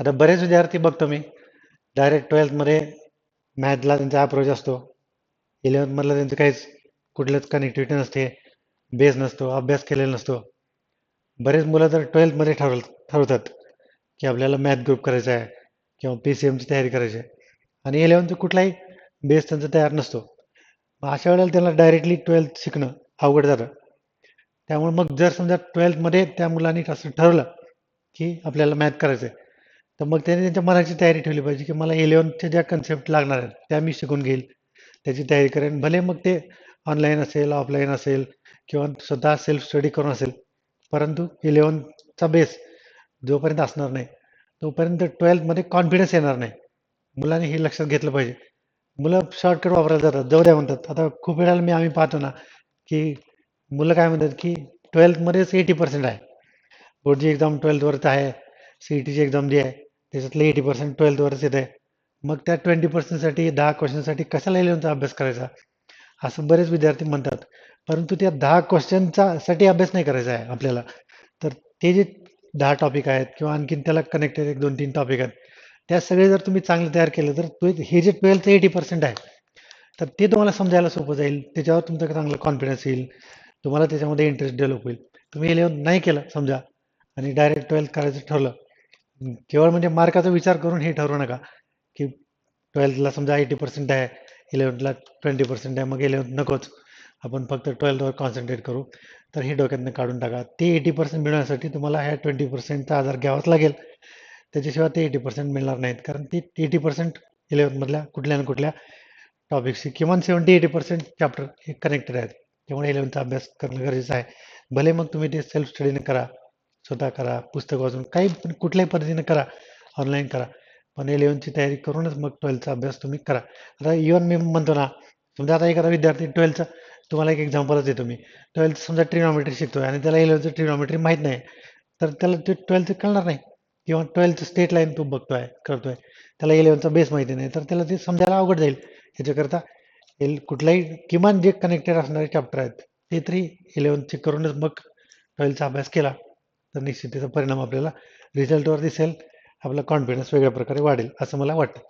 आता बरेच विद्यार्थी बघतो मी. डायरेक्ट ट्वेल्थमध्ये मॅथला त्यांचा अप्रोच असतो. इलेवन्थमधला त्यांचं काहीच कुठलंच कनेक्टिव्हिटी नसते. बेस नसतो अभ्यास केलेला नसतो. बरेच मुलं तर ट्वेल्थमध्ये ठरव ठरवतात की आपल्याला मॅथ ग्रुप करायचा आहे किंवा पी सी एमची तयारी करायची आहे. आणि इलेवन्थ कुठलाही बेस त्यांचा तयार नसतो. मग अशा वेळेला त्याला डायरेक्टली ट्वेल्थ शिकणं अवघड जातं. त्यामुळे मग जर समजा ट्वेल्थमध्ये त्या मुलांनी असं ठरवलं की आपल्याला मॅथ करायचं आहे तर मग त्याने त्यांच्या मनाची तयारी ठेवली पाहिजे की मला इलेव्हनच्या ज्या कन्सेप्ट लागणार आहेत त्या मी शिकून घेईल. त्याची तयारी करेन. भले मग ते ऑनलाईन असेल ऑफलाईन असेल किंवा स्वतः सेल्फ स्टडी करून असेल परंतु इलेवनचा बेस जोपर्यंत असणार नाही तोपर्यंत ट्वेल्थमध्ये कॉन्फिडन्स येणार नाही. मुलांनी हे लक्षात घेतलं पाहिजे. मुलं शॉर्टकट वापरायला जातात जाऊ द्या म्हणतात. आता खूप वेळाला मी आम्ही पाहतो ना की मुलं काय म्हणतात की ट्वेल्थमध्येच एटी पर्सेंट आहे. बोर्डची एक्झाम ट्वेल्थवरच आहे सी ई टीची एक्झाम जी आहे त्याच्यातले एटी पर्सेंट ट्वेल्थवरच येत आहे मग त्या ट्वेंटी पर्सेंटसाठी दहा क्वेश्चनसाठी कशाला इलेवनचा अभ्यास करायचा? असं बरेच विद्यार्थी म्हणतात. परंतु त्या दहा क्वेश्चनचा साठी अभ्यास नाही करायचा आहे आपल्याला. तर ते जे दहा टॉपिक आहेत किंवा आणखीन त्याला कनेक्टेड एक दोन तीन टॉपिक आहेत त्या सगळे जर तुम्ही चांगले तयार केलं तर तो हे जे ट्वेल्थचं एटी पर्सेंट आहे तर ते तुम्हाला समजायला सोपं जाईल. त्याच्यावर तुमचं चांगलं कॉन्फिडन्स येईल. तुम्हाला त्याच्यामध्ये इंटरेस्ट डेव्हलप होईल. तुम्ही इलेवन नाही केलं समजा. आणि डायरेक्ट ट्वेल्थ करायचं ठरलं केवळ म्हणजे मार्काचा विचार करून हे ठरवू नका की ट्वेल्थला समजा एटी पर्सेंट आहे इलेवन्थला ट्वेंटी पर्सेंट आहे मग इलेवन्थ नकोच. आपण फक्त ट्वेल्थवर कॉन्सन्ट्रेट करू. तर हे डोक्यातनं काढून टाका. ते एटी पर्सेंट मिळवण्यासाठी तुम्हाला ह्या ट्वेंटी पर्सेंटचा आधार घ्यावाच लागेल. त्याच्याशिवाय ते एटी पर्सेंट मिळणार नाहीत. कारण ती एटी पर्सेंट इलेवन्थमधल्या कुठल्या ना कुठल्या टॉपिक्सची किमान सेवन्टी एटी पर्सेंट चॅप्टर हे कनेक्टेड आहेत. त्यामुळे इलेवन्थचा अभ्यास करणं गरजेचं आहे. भले मग तुम्ही ते सेल्फ स्टडीने करा. स्वतः करा पुस्तक वाचून काही पण कुठल्याही पद्धतीने करा ऑनलाईन करा. पण इलेवनची तयारी करूनच मग ट्वेल्थचा अभ्यास तुम्ही करा. आता इवन मी म्हणतो ना समजा आता एखादा विद्यार्थी ट्वेल्थचा तुम्हाला एक एक्झाम्पलच देतो मी. ट्वेल्थ समजा ट्रिनॉमेट्री शिकतोय आणि त्याला इलेवनचं ट्रिनॉमेट्री माहीत नाही तर त्याला ते ट्वेल्थ कळणार नाही. किंवा ट्वेल्थ स्टेट लाईन तो बघतोय करतोय. त्याला इलेवनचा बेस माहिती नाही तर त्याला ते समजायला अवघड जाईल. याच्याकरता एल कुठलाही किमान जे कनेक्टेड असणारे चॅप्टर आहेत ते तरी इलेवनचे करूनच मग ट्वेल्थचा अभ्यास केला. तर निश्चित त्याचा परिणाम आपल्याला रिझल्टवर दिसेल. आपला कॉन्फिडन्स वेगळ्या प्रकारे वाढेल असं मला वाटतं.